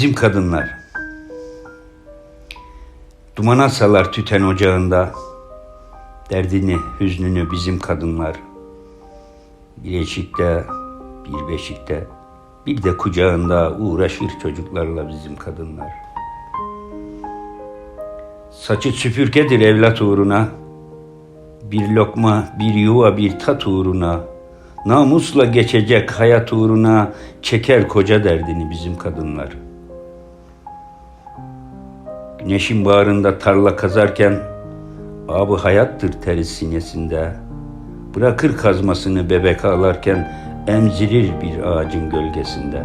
Bizim kadınlar. Dumana salar tüten ocağında. Derdini, hüznünü bizim kadınlar. Bir eşikte, bir beşikte, bir de kucağında uğraşır çocuklarla bizim kadınlar. Saçı süpürgedir evlat uğruna. Bir lokma, bir yuva, bir tat uğruna. Namusla geçecek hayat uğruna çeker koca derdini bizim kadınlar. Güneşin bağrında tarla kazarken abı hayattır teri sinesinde. Bırakır kazmasını bebek ağlarken emzirir bir ağacın gölgesinde.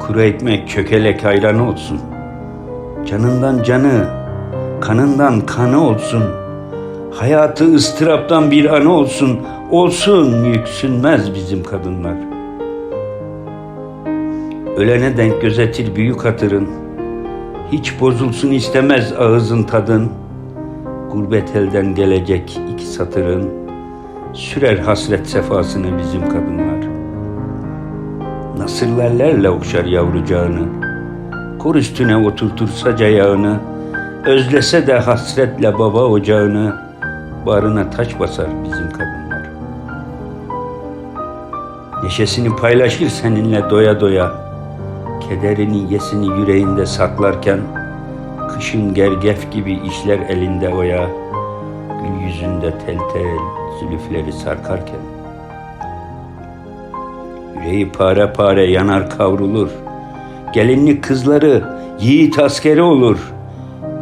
Kuru ekmek çökelek ayran olsun. Canından canı, kanından kanı olsun. Hayatı ıstıraptan bir anı olsun. Olsun yüksünmez bizim kadınlar. Ölene denk gözetir büyük hatırın. Hiç bozulsun istemez ağızın tadın. Gurbet elden gelecek iki satırın. Sürer hasret sefasını bizim kadınlar. Nasırlarlarla okşar yavrucağını. Kor üstüne oturtur saca yağını. Özlese de hasretle baba ocağını. Barına taç basar bizim kadınlar. Neşesini paylaşır seninle doya doya. Kederini yesini yüreğinde saklarken Kışın gergef gibi işler elinde oya Gül yüzünde tel tel zülüfleri sarkarken. Yüreği pare pare yanar kavrulur. Gelinlik kızları yiğit askeri olur.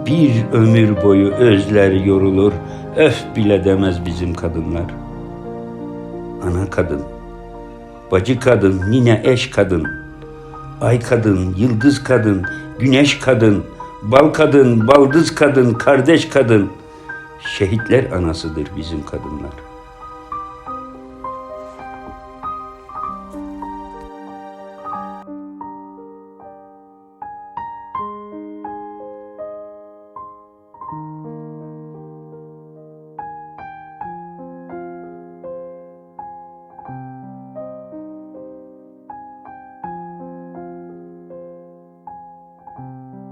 Bir ömür boyu özler yorulur. Öf bile demez bizim kadınlar. Ana kadın Bacı kadın, nine eş kadın Ay kadın, yıldız kadın, güneş kadın, bal kadın, baldız kadın, kardeş kadın. Şehitler anasıdır bizim kadınlar.